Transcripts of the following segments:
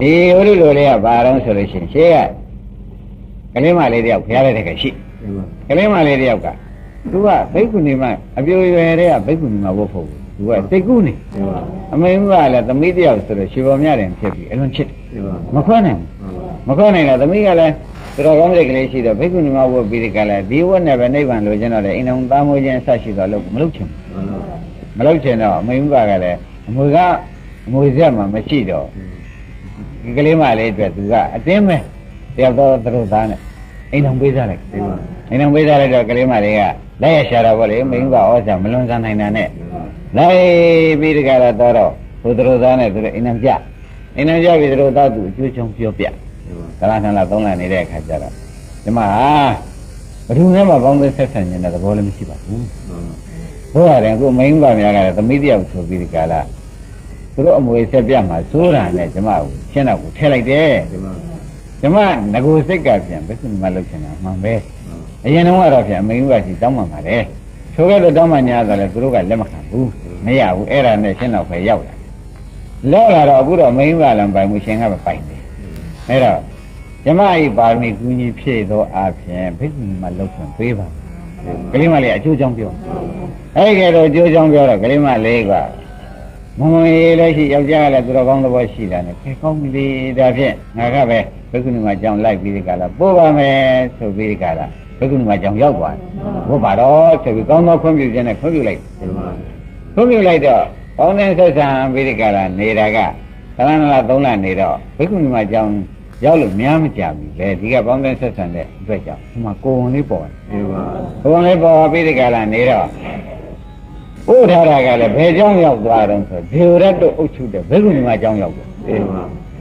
ဒီဝိရုလိုလေးကဘာတော့ဆိုလို့ရှိရင်ရှေးကကလေးမလေးတယောက်ဖျားလိုက်တဲ့ကရှိကလေးမလေးတယောက်ကသူကဘိက္ခုနီမအပြိုရွယ်တဲ့ကဘိက္ခုနီမဝတ်ဖို့သူကစိတ်ကူးနေအမေကလည်းသမီးတယောက်ဆိုတော့ရှင်ပေါ်မြတယ်ဖြစ်ပြီးအလွန်ချစ်မခွနိုင်မခွနိုင်တော့သမီးကလည်းတော်ကောင်းတဲ့ကလေးရှိတော့ဘိက္ခုနီမဝတ်ပြီးဒီကလည်းဒီဝတ်နဲ့ပဲနိဗ္ဗာန်လိုချင်တော့လေအိမ်တော်သားမိုးခြင်းဆက်ရှိတော့လို့မလုပ်ချင်မလုပ်ချင်တော့အမေကလည်းအမွေကအမွေဆက်မှမရှိတော့ ဒီကလေးမလေးအတွက်သူကအတင်းမဲ့တယောက်တော့သူတို့သားနဲ့အိမ်တော်ပေးစားလိုက်အိမ်တော်ပေးစားလိုက်တော့ကလေးမလေးကလက်ရရှာတော့ဗောလေမိန်းကဩဇာမလွန်ဆန်းနိုင်တာနဲ့လိုက်ပြီးတကယ်တော့တော့သူတို့သားနဲ့သူတို့အိမ်တော်ကြအိမ်တော်ကြပြီးသူတို့သားသူအကျိုးချောင်းပြောပြကလာဆန်းလာသုံးလာနေတဲ့အခါကျတော့ဒီမှာဘယ်သူနဲ့မှပေါင်းသက်ဆက်ဆံနေတဲ့သဘောလည်းမရှိပါဘူးဘိုးရတယ်အခုမိန်းကများကလည်းသမီးတယောက်ဆိုပြီးဒီကလာ သူတို့အမွေဆက်ပြမှာစိုးတာနဲ့ကျမကိုရှင်းတော့ကိုထည့်လိုက်တယ်ကျမငကိုစိတ်ကပြန်ဘယ်သူမှလုပ်ချင်တာမှန်ပဲအရင်တော့ကတော့ပြန်အမေကစီတောင်းမှပါလေဆိုခဲ့တော့တောင်းမှညာဆိုလဲသူတို့ကလက်မခံဘူးမရဘူးအဲ့ဒါနဲ့ရှင်းတော့ပဲရောက်လာလောက်လာတော့အခုတော့မင်းကလည်းပိုင်မှုရှင်ကပဲပိုင်တယ်အဲ့တော့ကျမဤပါရမီကူညီဖြည့်သောအပြင်ဘိက္ခုနီမလောက်ခွင့်ပေးပါကလေးမလေးအကျိုးကြောင့်ပြောအဲ့ဒီကတော့အကျိုးကြောင့်ပြောတော့ကလေးမလေးက မမွေလည်းရှိယောက်ျားကလည်းသူတော်ကောင်းသဘောရှိတာနဲ့ခေကောင်းပြီဒါဖြင့်ငါကပဲဘိက္ခုနီမကြောင့်လိုက်ပြီးဒီကလာပို့ပါမယ်ဆိုပြီးဒီကလာဘိက္ခုနီမကြောင့်ရောက်သွားတယ်ဘုရားတော့ဆိုပြီးကောင်းသောခွင့်ပြုခြင်းနဲ့ခွင့်ပြုလိုက်ခွင့်ပြုလိုက်တော့ကောင်းတဲ့ဆက်ဆံပြီးဒီကလာနေတာကသရဏလာသုံးလနေတော့ဘိက္ခုနီမကြောင့်ရောက်လို့များမကြဘူးလေဒီကပေါင်းတဲ့ဆက်ဆံတဲ့အတွက်ကြောင့်ဒီမှာကိုယ်ဝင်လေးပေါ်တယ်ကိုယ်ဝင်လေးပေါ်ပြီးဒီကလာနေတော့ ဥထာရကလည်းဘယ်ကြောင့်ရောက်သွားတော့ဆိုဒေဝရတ်တို့အုပ်ချုပ်တဲ့ဘိက္ခုနီမကြောင့်ရောက်တယ်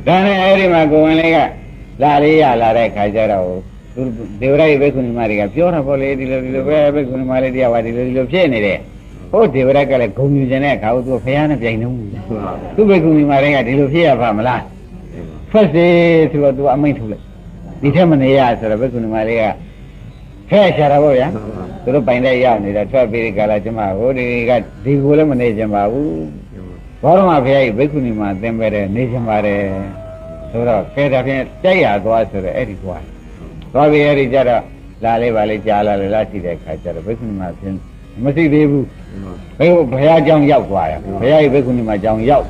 ဒါနဲ့အဲ့ဒီမှာကိုယ်ဝင်လေးကလာလေးရလာတဲ့ခါကျတော့သူဒေဝရတ်ဘိက္ခုနီမတွေကပြောတာပေါ့လေဒီလိုဒီလိုပဲဘိက္ခုနီမလေးတရားဝါဒီလိုဒီလိုဖြစ်နေတယ်ဟိုဒေဝရတ်ကလည်းဂုံယူခြင်းတဲ့အခါသူဖះနဲ့ပြိုင်နေမှုသူဘိက္ခုနီမတွေကဒီလိုဖြစ်ရပါမလားထွက်စေဆိုတော့သူအမိန့်ထုတ်လိုက်ဒီထက်မနေရဆိုတော့ဘိက္ခုနီမလေးက ဟဲ့ရှာတာပေါ့ဗျာသူတို့ပိုင်တဲ့ရောက်နေတာထွက်ပြီးကြလာကျမဟိုဒီကဒီကိုလည်းမနေကျင်ပါဘူးဘောရမဘုရားကြီးဘိက္ခုနီမှာသင်ပေးတယ်နေကျင်ပါတယ်ဆိုတော့ခဲတာဖြင့်ကြိုက်ရသွားဆိုတော့အဲ့ဒီသွားသွားပြီးအဲ့ဒီကြတော့လာလေးပါလေးကြားလာလေလားရှိတဲ့ခါကျတော့ဘိက္ခုနီမှာဖြင့်မရှိသေးဘူးဘယ်ဘုရားကြောင်းရောက်သွားရဘုရားကြီးဘိက္ခုနီမှာကြောင်းရောက်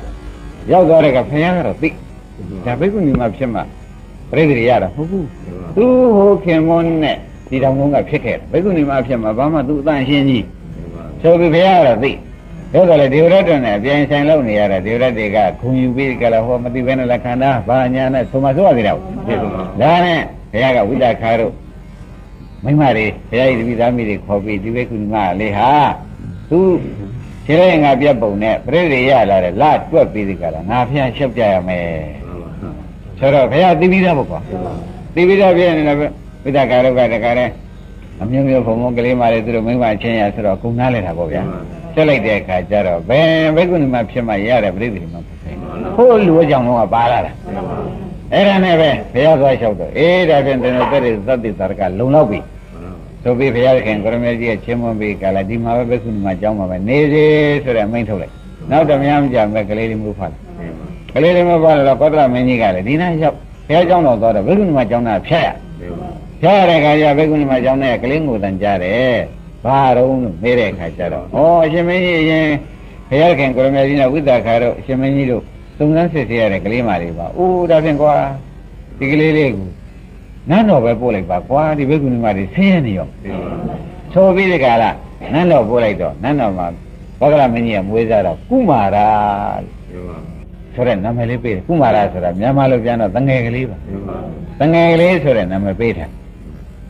ရောက်သွားတဲ့ကဘုရားကတော့သိဒါဘိက္ခုနီမှာဖြစ်မှာပြိတ္တိရတာဟုတ်ဘူးသူဟိုခင်မွန်းနဲ့ ဒီတောင်ကုန်းကဖြစ်ခဲ့တယ်ဘိက္ခုနီမဖြစ်မှဘာမှသူအတန်ရှင်းကြီးဆိုပြီးဘုရားကတော့သိဒါကလည်းဒေဝရတ္တနဲ့အပြိုင်ဆိုင်လုပ်နေရတာဒေဝရတ္တေကဂုံယူပြီးကြလားဟောမသိဘဲနဲ့လက်ခံတာဘာညာနဲ့ဆိုမှဆိုရသေးတော့ဒါနဲ့ဘုရားကဝိတ္တခါတို့မိမတွေဘုရားကြီးတပည့်သားမိတွေခေါ်ပြီးဒီဘိက္ခုနီမလေးဟာသူခြေရဲငါပြတ်ပုံနဲ့ပြိတ္တိရလာတယ်လာတွက်ပြီးဒီကလားငါဖျက်ရှုပ်ကြရမယ်ဆိုတော့ဘုရားသိပြီးသားပေါ့ကွာသိပြီးသားပြည့်နေတယ် ဝိတ္တခါတို့ကတခါတည်းအမျိုးမျိုးဘုံဘုံကလေးမလေးသူတို့မိမချင်းရဆိုတော့ကုံနားလဲတာပေါ့ဗျာဆက်လိုက်တဲ့အခါကျတော့ဘယ်ဘိက္ခုနီမဖြစ်မှရတဲ့ပြိတ္တိမှာဖြစ်တယ်ဟိုလူအကြောင်းတော့ပါလာတာအဲ့ဒါနဲ့ပဲဘုရားသွားလျှောက်တော့အေးဒါဖြင့်တင်တဲ့တဲ့သတ္တိသာရကလုံလောက်ပြီဆိုပြီးဘုရားခင်ကိုရမေကြီးရဲ့ချင်းမွန်ပြီးကလာဒီမှာပဲဘိက္ခုနီမအကြောင်းမှာပဲနေစေဆိုတဲ့အမိန့်ထုတ်လိုက်နောက်တမယမကြမဲ့ကလေးလေးမျိုးဖတ်တယ်ကလေးလေးမျိုးဖတ်တော့ကောသလမင်းကြီးကလည်းဒီနားရောက်ဘုရားကျောင်းတော်သွားတော့ဘိက္ခုနီမအကြောင်းသားဖြတ်ရ ဖြတ်ရတဲ့အခါကျဘိက္ခုနီမအကြောင်းနဲ့ကလေးငိုတန်ကြတယ်ဘာတော့လို့မေးတဲ့အခါကျတော့ဩအရှင်မင်းကြီးအရင်ဘုရားခင်ကိုရမေကြီးနဲ့ဝိသခါတို့အရှင်မင်းကြီးတို့သုံးသန်းစစ်ဆေးရတဲ့ကလေးမလေးပါအိုးဒါဖြင့်ကွာဒီကလေးလေးကိုနန်းတော်ပဲပို့လိုက်ပါကွာဒီဘိက္ခုနီမတွေဆင်းရဲနေရောဆိုပြီးဒီကလာနန်းတော်ပို့လိုက်တော့နန်းတော်မှာဘောဂရမင်းကြီးကမွေးစားတော့ကုမာရာဆိုတဲ့နာမည်လေးပေးတယ်ကုမာရာဆိုတာမြန်မာလိုပြန်တော့တငယ်ကလေးပါတငယ်ကလေးဆိုတဲ့နာမည်ပေးတယ်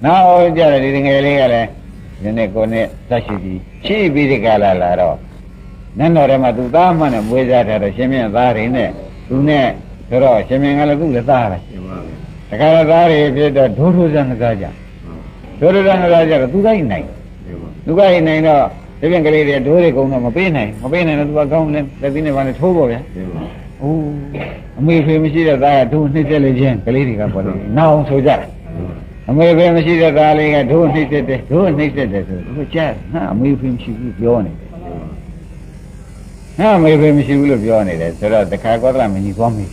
နောက်ကြတယ်ဒီတငယ်လေးကလည်းဒီနေ့ကိုနဲ့သက်ရှိပြီးရှိပြီးဒီကလာလာတော့နန်းတော်ထဲမှာသူသားမှနဲ့မွေးစားထားတော့ရှင်မင်းသားတွေနဲ့သူနဲ့ဆိုတော့ရှင်မင်းကလည်းသူ့လည်းသားတယ်တခါတော့သားတွေဖြစ်တော့ဒိုးဒိုးစံကားကြဒိုးဒိုးစံကားကြတော့သူကနိုင်သူကနိုင်တော့ဒီပြင်ကလေးတွေဒိုးတွေကုန်းတော့မပေးနိုင်မပေးနိုင်တော့သူကကောင်းလဲလက်သီးနဲ့ဘာနဲ့ထိုးပေါ့ဗျာအိုးအမေဖေမရှိတဲ့သားကဒိုးနှိမ့်ဆက်လေချင်းကလေးတွေကပေါ့လေနောက်အောင်ဆိုကြတယ် အမေဖေမရှိတဲ့သားလေးကဒိုးနှိမ့်ဆက်တယ်ဒိုးနှိမ့်ဆက်တယ်ဆိုသူကြားဟာအမေဖေမရှိဘူးပြောနေတယ်ဟာအမေဖေမရှိဘူးလို့ပြောနေတယ်ဆိုတော့တခါကောသလမင်းကြီးသွားမေး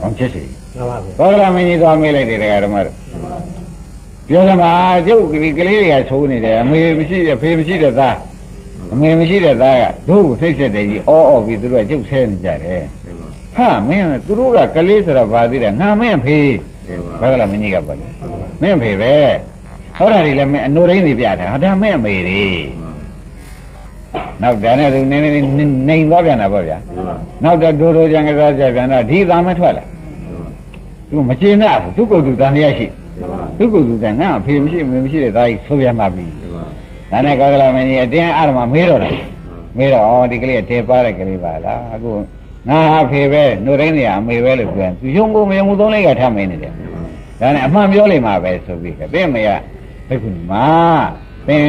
အောင်ဖြစ်စီမှန်ပါဗျာသောကရမင်းကြီးသွားမေးလိုက်တယ်တရားဓမ္မတို့ပြောစမှာကျုပ်ဒီကလေးတွေကသိုးနေတယ်အမေမရှိတဲ့ဖေမရှိတဲ့သားအမေမရှိတဲ့သားကတို့ကိုသိဆက်တယ်ကြီးအော်အော်ပြီးသူတို့ကကျုပ်ဆဲနေကြတယ်ဟာမင်းသူတို့ကကလေးဆိုတော့ဗာသေးတယ်ငါမင်းဖေသောကရမင်းကြီးကပြောတယ် မင်းဖေပဲဟောတာတွေလည်းမင်းအနိုရင်းတွေပြတယ်ဟာဒါမင်းအမေတွေနောက်ဒါနဲ့သူနည်းနည်းနေသွားပြန်တာပေါ့ဗျာနောက်တော့ဒိုးဒိုးကြံကစားကြပြန်တော့ဒီသားမထွက်လာသူမကျေနပ်ဘူးသူကုတ်သူတန်ရရှိသူကုတ်သူတန်ငါအဖေမရှိမမရှိတဲ့သားကြီးဆိုပြန်မှပြီဒါနဲ့ကာကလာမင်းကြီးအတင်းအရမမေးတော့တာမေးတော့အော်ဒီကလေးအတေပါတဲ့ကလေးပါလားအခုငါအဖေပဲနှုတ်တိုင်းနေရအမေပဲလို့ပြောသူယုံကိုမယုံဘူးသုံးလိုက်ကထမင်းနေတယ် ဒါနဲ့အမှန်ပြောလိမ့်မှာပဲဆိုပြီးကတဲ့မေကဘိက္ခုနီမသင်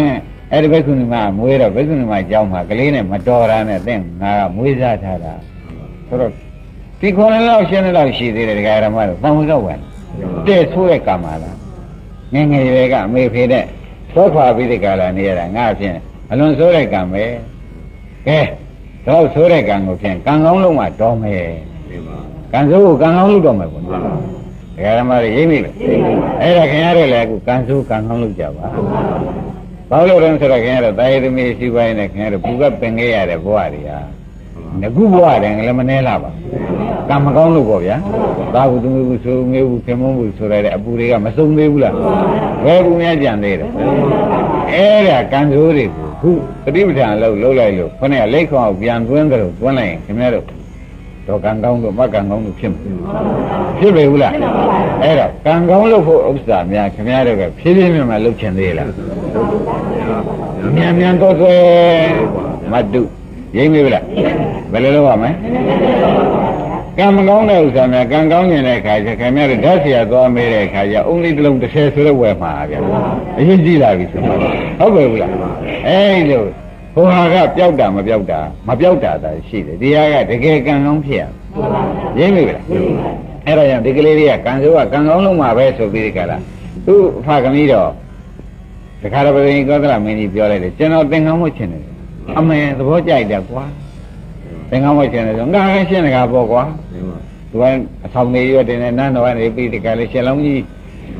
အဲ့ဒီဘိက္ခုနီမမွေးတော့ဘိက္ခုနီမကြောင်းမှာကလေးနဲ့မတော်တာနဲ့သင်ငါကမွေးစားထားတာဆိုတော့ဒီခေါ်နေတော့ရှင်းနေတော့ရှိသေးတယ်ဒကာရမတို့သံဝေတော့ဝင်တဲ့ဆိုးတဲ့ကာမလားငယ်ငယ်ရွယ်ကအမေဖေတဲ့သောခွာပြီးတဲ့ကာလနေရတာငါဖြင့်အလွန်ဆိုးတဲ့ကံပဲကဲတော့ဆိုးတဲ့ကံကိုဖြင့်ကံကောင်းလုံးမှတော်မယ်ကံဆိုးကိုကံကောင်းလုပ်တော့မယ်ပေါ့နော် ဒကာရမတွေရိပ်မိလေအဲ့ဒါခင်ဗျားတို့လည်းအခုကံဆိုးကံကောင်းလုပ်ကြပါဘာလို့လဲဆိုတော့ခင်ဗျားတို့တာယသမီးရှိပိုင်းနဲ့ခင်ဗျားတို့ပူကပင်ခဲ့ရတဲ့ဘဝတွေဟာငကုဘဝတယ်လည်းမနှဲလာပါဘူးကံမကောင်းလို့ပေါ့ဗျာသာဟုသူမျိုးဆိုမျိုးဘူးခင်မုန်းဘူးဆိုရတဲ့အပူတွေကမစုံသေးဘူးလားဘယ်ဘူးများကြံသေးတယ်အဲ့ဒါကံဆိုးတွေကိုခုပฏิပဋ္ဌာန်လို့လှုပ်လိုက်လို့ခொနဲ့လက်ခေါအောင်ပြန်သွင်းကြလို့သွင်းလိုက်ရင်ခင်ဗျားတို့ တော့ကံကောင်းလို့မကံကောင်းလို့ဖြစ်မှာဖြစ်ပေဘူးလားအဲ့တော့ကံကောင်းလို့ဖို့ဥစ္စာများခင်ဗျားတို့ကဖြည်းဖြည်းမြတ်မှလှုပ်ချင်သေးလားမြန်မြန်တော့ဆွဲမတုရိမ့်မိဘူးလားဘယ်လိုလုပ်ရမလဲကံမကောင်းတဲ့ဥစ္စာများကံကောင်းနေတဲ့အခါကျခင်ဗျားတို့ဓာတ်ဆရာသွားမေးတဲ့အခါကျအုံးလေးတစ်လုံးတစ်ဆယ်ဆိုတော့ဝယ်မှာဗျာအရင်ကြည့်လာပြီဆိုတော့ဟုတ်ပဲဘူးလားအဲ့လို ဟိုဟာကပျောက်တာမပျောက်တာမပျောက်တာသာရှိတယ်ဒီဟာကတကယ်ကံကောင်းဖြစ်ရရိမ့်မိဘူးလားအဲ့ဒါကြောင့်ဒီကလေးလေးကကံစိုးကကံကောင်းလုံးမှာပဲဆိုပြီးဒီကလာသူ့အဖကမီးတော့တခါတော့ဘယ်ကောသလမင်းကြီးပြောလိုက်တယ်ကျွန်တော်သင်္ကန်းဝတ်ချင်တယ်အမေသဘောကြိုက်တယ်ကွာသင်္ကန်းဝတ်ချင်တယ်ဆိုငါကရှင်းတကားပေါ့ကွာသူကအဆောင်နေရွတင်နေနန်းတော်ကနေပြီးဒီကလေးရှင်းလုံးကြီး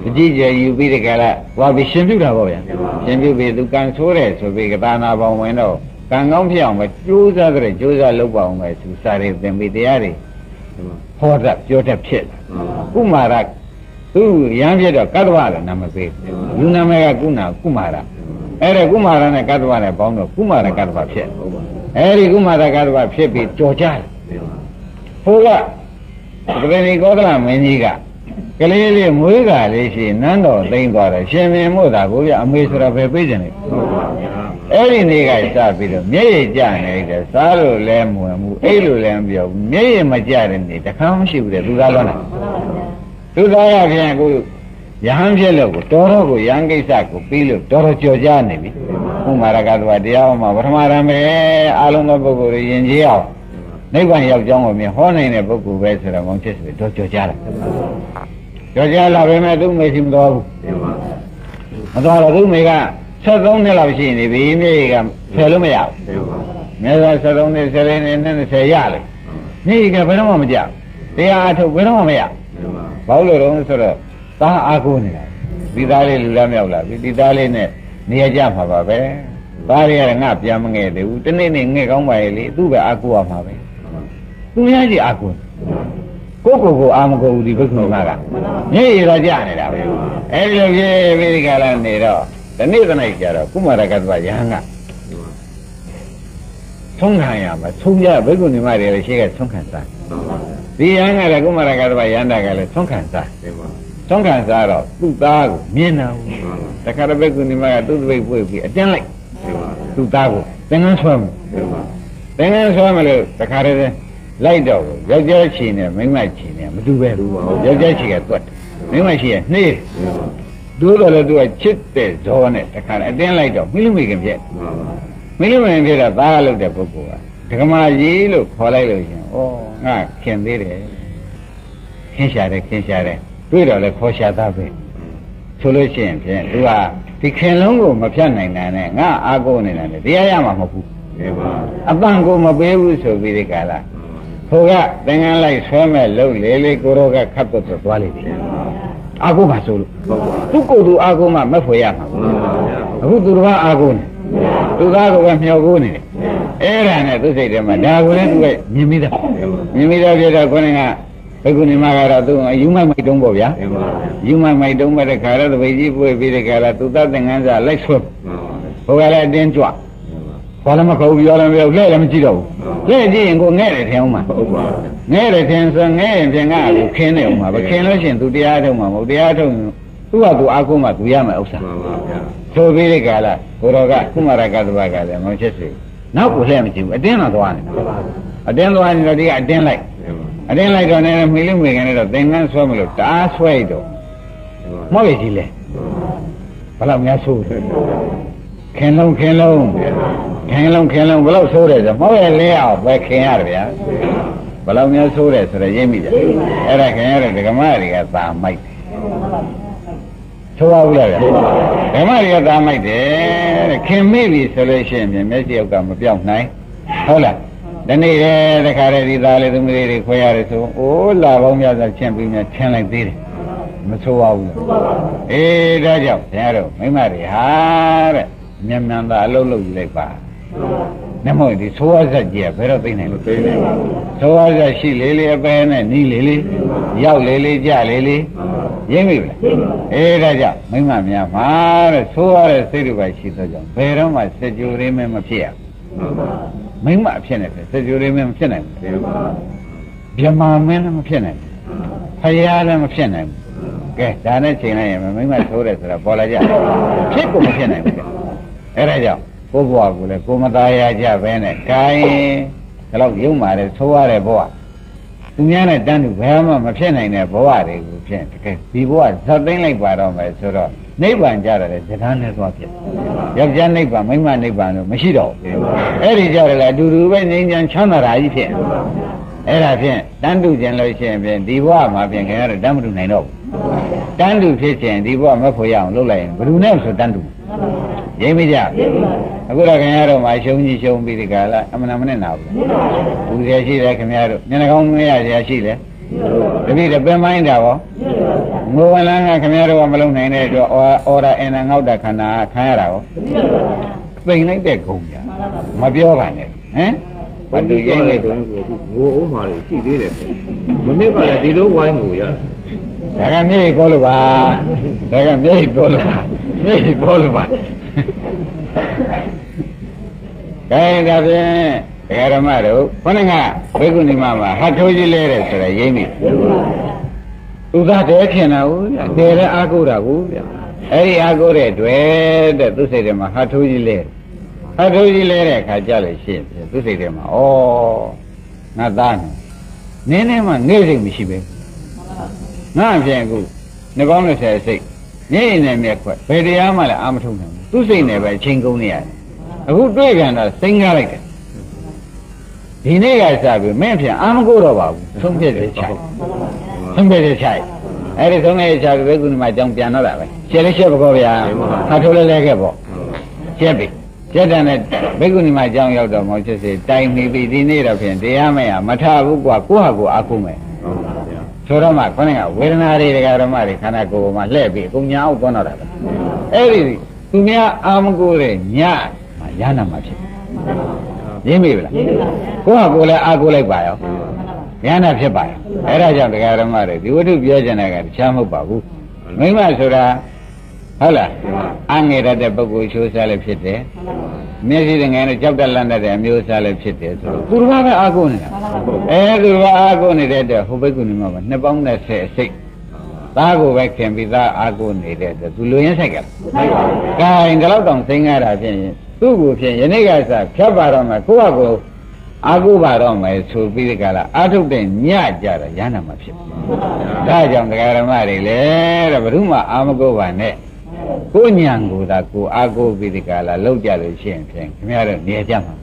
အကြည့်ကျယူပြီးဒီကလာဟောပြီးရှင်းပြတာပေါ့ဗျာရှင်းပြပြီးသူကံဆိုးတယ်ဆိုပြီးကတာနာပေါင်းဝင်တော့ကံကောင်းဖြစ်အောင်ပဲကြိုးစားကြတယ်ကြိုးစားလုပ်ပါအောင်ပဲသူစားတယ်သင်ပြီးတရားတွေဟောတတ်ပြောတတ်ဖြစ်တယ်ကုမာရသူရမ်းဖြစ်တော့ကတ္တဝလည်းနာမည်ပေးလူနာမည်ကကုဏကုမာရအဲ့ဒါကုမာရနဲ့ကတ္တဝနဲ့ပေါင်းတော့ကုမာရကတ္တဝဖြစ်အဲ့ဒီကုမာရကတ္တဝဖြစ်ပြီးကြော်ကြတယ်ဟိုကပဂရိကောသလမင်းကြီးက ကလေးလေးမွေးကလေးရှိနန်းတော်သိမ့်သွားတယ်ရှင်မင်းမို့တာကိုပြအမေဆိုတော့ပဲပြေးကြတယ်အဲ့ဒီနေ့ကစပြီးတော့မျက်ရည်ကျနေတယ်စားလို့လည်းမဝင်ဘူးအိတ်လို့လည်းမပြောဘူးမျက်ရည်မကျတဲ့နေ့တခါမှမရှိဘူးတဲ့သူသားလုံးလားသူသားရဖြင့်ကိုယဟန်ဖြစ်လို့ကိုတော်တော်ကိုယဟန်ကိစ္စကိုပြီးလို့တော်တော်ကြော်ကြနေပြီဥမာရကသဝတရားဟောမှာပထမရမယ်အာလုံးသောပုဂ္ဂိုလ်တွေယဉ်ကျေးအောင်နိဗ္ဗာန်ရောက်ကြောင်းကိုမြင်ဟောနိုင်တဲ့ပုဂ္ဂိုလ်ပဲဆိုတော့မောင်ဖြစ်စီတော့ကြော်ကြတယ် ကြော်ကြလာပဲမဲ့သူ့မေရှိမတော်ဘူးမတော်တော့သူ့မေက73နှစ်လောက်ရှိနေပြီမြေကဖယ်လို့မရဘူးမြေက73နှစ်70နှစ်နဲ့20ရလေမြေကဘယ်တော့မှမကြောက်တရားအထုတ်ဘယ်တော့မှမရဘာလို့လဲတော့ဆိုတော့သားအားကိုးနေတာဒီသားလေးလူလားမြောက်လာပြီဒီသားလေးနဲ့နေရကြမှာပါပဲသားလေးကငါပြန်မငဲ့သေးဘူးတနေ့နေ့ငဲ့ကောင်းပါရဲ့လေသူ့ပဲအားကိုးရမှာပဲသူများကြီးအားကိုး ကိုကိုကိုအာမကိုဘူးဒီဘုက္ခုမကမြေရတော့ကြနေတာပဲအဲဒီလိုပြေပြီးဒီကလာနေတော့ဒီနေ့တနေ့ကျတော့ကုမာရကတ္တဝယဟန်ကသုံးခံရမှာသုံးရဘိက္ခုနီမတွေလည်းရှိကသုံးခံစားဒီယဟန်ကလည်းကုမာရကတ္တဝယဟန်တာကလည်းသုံးခံစားသုံးခံစားတော့သူ့သားကိုမြင်တာတခါတဘိက္ခုနီမကသူ့တပိတ်ပွေပြီးအတင်းလိုက်သူ့သားကိုသင်္ကန်းဆွဲမှုသင်္ကန်းဆွဲမလို့တခါတည်း လိုက်တော့ယောက်ျားချီနဲ့မိန်းမချီနဲ့မတူပဲယောက်ျားချီကတွတ်မိန်းမရှိရဲ့နှေးတို့တော့လည်းသူကချစ်တဲ့ဇောနဲ့တခါအတင်းလိုက်တော့မိလူမိခင်ဖြစ်မိလူမိခင်ဖြစ်တာသားကလုပ်တဲ့ပုဂ္ဂိုလ်ကဒကမာကြီးလို့ခေါ်လိုက်လို့ရှင်ဩငါခင်သေးတယ်ခင်ရှာတယ်ခင်ရှာတယ်တွေ့တော့လည်းခေါ်ရှာသားပဲဆိုလို့ရှိရင်ဖြင့်သူကဒီခင်လုံးကိုမဖြတ်နိုင်တာနဲ့ငါအားကိုးနေတာနဲ့တရားရမှာမဟုတ်ဘူးအပန့်ကိုမပေးဘူးဆိုပြီးဒီကလာ ဟိုကသင်္ကန်းလိုက်ဆွဲမဲ့လုံလေလေကိုရောကခတ်တော့သွားလိမ့်မယ်အာကိုမှဆိုလို့ဟုတ်ပါသူ့ကိုယ်သူအာကိုမှမက်ဖွယ်ရမှာဘူးပါဗျာအခုသူတော်ကအာကိုနေသူသားကပဲမျောကိုနေတယ်အဲ့ဒါနဲ့သူစိတ်ထဲမှာဒါကိုလည်းသူကမြင်မိတာမြင်မိတာပြတော့ခေါင်းကဘယ်ကုနေမှာကတော့သူယူမိုက်မိုက်တုံးပေါ့ဗျာအင်းပါဗျာယူမိုက်မိုက်တုံးမဲ့တဲ့ခါတော့တပိတ်ကြီးပွေပြီးတဲ့ခါတော့သူသားသင်္ကန်းစာလိုက်ဆွဲဟုတ်ပါဗျာဟိုကလည်းအတင်းကြွ ခေါ်လည်းမခေါ်ဘူးပြောလည်းမပြောလှဲ့လည်းမကြည့်တော့ဘူးလှဲ့ကြည့်ရင်ကိုငဲ့တယ်ထင်အောင်မှာဟုတ်ပါဗျာငဲ့တယ်ထင်ဆိုငဲ့ရင်ပြင်ကအခုခင်းနေအောင်မှာပဲခင်းလို့ရှိရင်သူတရားထုတ်မှာမဟုတ်တရားထုတ်ရင်သူ့ဟာသူအာကုမှသူရမယ်ဥစ္စာမှန်ပါဗျာဆိုပြီးတဲ့ကာလကိုတော်ကကုမာရကတဘကလည်းမဖြစ်စေနောက်ကိုလှဲ့မကြည့်ဘူးအတင်းတော့သွားနေတာအတင်းသွားနေတော့ဒီကအတင်းလိုက်အတင်းလိုက်တော့လည်းမိလိမိခင်လည်းတော့သင်္ကန်းဆွဲမလို့တားဆွဲတော့မောက်ရကြီးလေဘယ်လောက်များဆိုးတယ် ခင်လုံးခင်လုံးခင်လုံးခင်လုံးဘယ်လောက်ဆိုးတယ်ဆိုမောက်ရလဲအောင်ပဲခင်ရတယ်ဗျာဘယ်လောက်များဆိုးတယ်ဆိုတော့ရိပ်မိတယ်အဲ့ဒါခင်ရတဲ့ဒကမတွေကသာမိုက်တယ်ဆိုးပါဘူးလားဗျာဓမ္မရိယသာမိုက်တယ်တဲ့ခင်မိပြီဆိုလို့ရှိရင်မျက်စိယောက်ကမပြောင်းနိုင်ဟုတ်လားဒီနေ့တည်းတခါတည်းဒီသားလေးသမီးလေးတွေခွဲရတယ်ဆိုအိုးလာပေါင်းများစွာချင်းပြီးများချင်းလိုက်သေးတယ်မဆိုးပါဘူးအေးဒါကြောင့်ဘုရားတို့မိမတွေဟာတဲ့ မြန်မြန်သာအလုပ်လုပ်ယူလိုက်ပါနမောဒီဆိုးဝါးဆက်ကြီးကဘယ်တော့သိနိုင်လဲသိနေပါဆိုးဝါးဆက်ရှိလေးလေးအပဲနဲ့နီးလေးလေးရောက်လေးလေးကြလေးလေးရင်းပြီလားအေးဒါကြောင့်မိမများမှာတဲ့ဆိုးရတဲ့စိတ်တွေပဲရှိသောကြောင့်ဘယ်တော့မှစကြဝဠာမင်းမဖြစ်ရဘူးမိမအဖြစ်နဲ့ပဲစကြဝဠာမင်းမဖြစ်နိုင်ဘူးသိပါဗြဟ္မာမင်းလည်းမဖြစ်နိုင်ဘူးဖယားလည်းမဖြစ်နိုင်ဘူးကဲဒါနဲ့ချိန်လိုက်ရင်မိမဆိုးတယ်ဆိုတာပေါ်လာကြဖြစ်ကိုမဖြစ်နိုင်ဘူးကဲ အဲ့ဒါကြောင့်ကိုယ့်ဘဝကိုလည်းကိုယ်မသားရကြပဲနဲ့ဂိုင်းဒီလောက်ယုံမာတယ်ဆိုးရတဲ့ဘဝသူများနဲ့တန်းတူဘယ်မှမဖြစ်နိုင်တဲ့ဘဝတွေကိုဖြစ်တကယ်ဒီဘဝဇတ်သိမ့်လိုက်ပါတော့မယ်ဆိုတော့နိဗ္ဗာန်ကြရတယ်ဇာတ်နဲ့သွားဖြစ်ယောက်ျားနိဗ္ဗာန်မိန်းမနိဗ္ဗာန်တော့မရှိတော့ဘူးအဲ့ဒီကြတယ်လည်းအတူတူပဲငြိမ်းချမ်းချမ်းသာတာကြီးဖြစ်အဲ့ဒါဖြင့်တန်းတူကျင်လို့ရှိရင်ဖြင့်ဒီဘဝမှာဖြင့်ခင်ဗျားတို့တန်းမတူနိုင်တော့ဘူးတန်းတူဖြစ်ခြင်းဒီဘဝမဖို့ရအောင်လုပ်လိုက်ရင်ဘယ်သူနဲ့ဆိုတန်းတူ ရင်းမကြအခုတော့ခင်ဗျားတို့မှာရှုံးကြီးရှုံးပြီးဒီကလာအမှန်တမနဲ့နာဘူးဘူးရရှိတယ်ခင်ဗျားတို့မျက်နှာကောင်းမရရရှိတယ်တပည့်တပင်မိုင်းတာရောငိုဝင်လန်းကခင်ဗျားတို့ကမလုံနိုင်တဲ့အတွက်အော်ဒါအင်နာငေါက်တာခန္ဓာခံရတာရောသိမ့်လိုက်တဲ့ဂုံပြမပြောပါနဲ့ဟမ်ဘာတူရင်းနေတော့ငိုအောင်ပါလေရှိသေးတယ်မနစ်ကလည်းဒီလိုဝိုင်းကိုရဒါကမြေကြီးပေါ်လို့ပါဒါကမြေကြီးပေါ်လို့ပါမြေကြီးပေါ်လို့ပါ ကဲဒါဖြင့်ဒကာဓမ္မတို့ခေါင်းကဘိက္ခုနီမမှာဟတ်ထိုးကြီးလဲတယ်ဆိုတော့ရင်းနေသူသားတဲခင်တာဟုတ်ဗျတဲတဲ့အာကိုတာကိုဗျအဲ့ဒီအာကိုတဲ့တွေ့တဲ့သူစိတ်ထဲမှာဟတ်ထိုးကြီးလဲဟတ်ထိုးကြီးလဲတဲ့အခါကြလို့ရှိရင်သူစိတ်ထဲမှာဩငါသားနင်းနင်းမှငဲ့စိတ်မရှိပဲငါအပြင်အခုနှကောင်း20စိတ်ညင်နေမြက်ခွက်ဘယ်တရားမှလည်းအာမထုံနိုင်ဘူး သူစိတ်နဲ့ပဲအချိန်ကုန်နေရတယ်အခုတွေ့ကြတာစိတ်ကားလိုက်တယ်ဒီနေ့ကစပြီးမင်းပြန်အာမကိုတော့ပါဘူးသုံးပြည့်တယ်ချိုက်သုံးပြည့်တယ်ချိုက်အဲ့ဒီသုံးပြည့်ချိုက်ဘယ်ကုဏမှာကြောင်ပြန်တော့တာပဲရှယ်လေးရှက်ပါဗျာဟာထိုးလဲလဲခဲ့ပေါ့ရှက်ပြီရှက်တယ်နဲ့ဘယ်ကုဏမှာကြောင်ရောက်တော့မောချစ်စေတိုင်နေပြီဒီနေ့တော့ဖြင့်တရားမရမထဘူးကွာကိုယ့်ဟာကိုယ်အာကုမယ်ဟုတ်ပါဗျာဆိုတော့မှခေါင်းကဝေဒနာတွေတရားဓမ္မတွေခန္ဓာကိုယ်ပေါ်မှာလှည့်ပြီးအကုန်ညာအောင်သွားတော့တာပဲအဲ့ဒီ သူများအာမကိုတဲ့ညမှာရနာမှာဖြစ်ရင်းမိဗလားကိုယ့်ဟာကိုယ်လည်းအာကိုလိုက်ပါရောရနာဖြစ်ပါရောအဲ့ဒါကြောင့်တရားဓမ္မတွေဒီဝတ္ထုပြောချင်တဲ့ကတခြားမဟုတ်ပါဘူးမိမဆိုတာဟုတ်လားအငယ်ရတဲ့ပုဂ္ဂိုလ်ချိုးစားလည်းဖြစ်တယ်မျက်စိတငယ်နဲ့ကြောက်တတ်လန့်တတ်တဲ့အမျိုးအစားလည်းဖြစ်တယ်ဆိုတော့သူတစ်ပါးပဲအာကိုနေတာအဲသူတစ်ပါးအာကိုနေတဲ့အတွက်ဟိုဘက်ကနေမှပါနှစ်ပေါင်းနဲ့ဆယ်အစိတ် သားကိုပဲခင်ပြီးသားအာကိုနေတဲ့အတွက်သူလူရင်းဆိုင်ကြတယ်။ဒါရင်ဒီလောက်တောင်သိငရတာဖြစ်ရင်သူ့ကိုဖြစ်ယနေ့ကစဖြတ်ပါတော့မယ်ကိုယ့်ဟာကိုယ်အာကိုပါတော့မယ်ဆိုပြီးဒီကလာအာထုတ်တဲ့ညကြတာရဟနာမှာဖြစ်တယ်။ဒါကြောင့်တရားဓမ္မတွေလည်းတဲ့ဘုရုမအာမကိုပါနဲ့ကိုညံကိုသာကိုအာကိုပြီးဒီကလာလောက်ကြလို့ရှိရင်ဖြင့်ခင်ဗျားတို့နေကြမှာ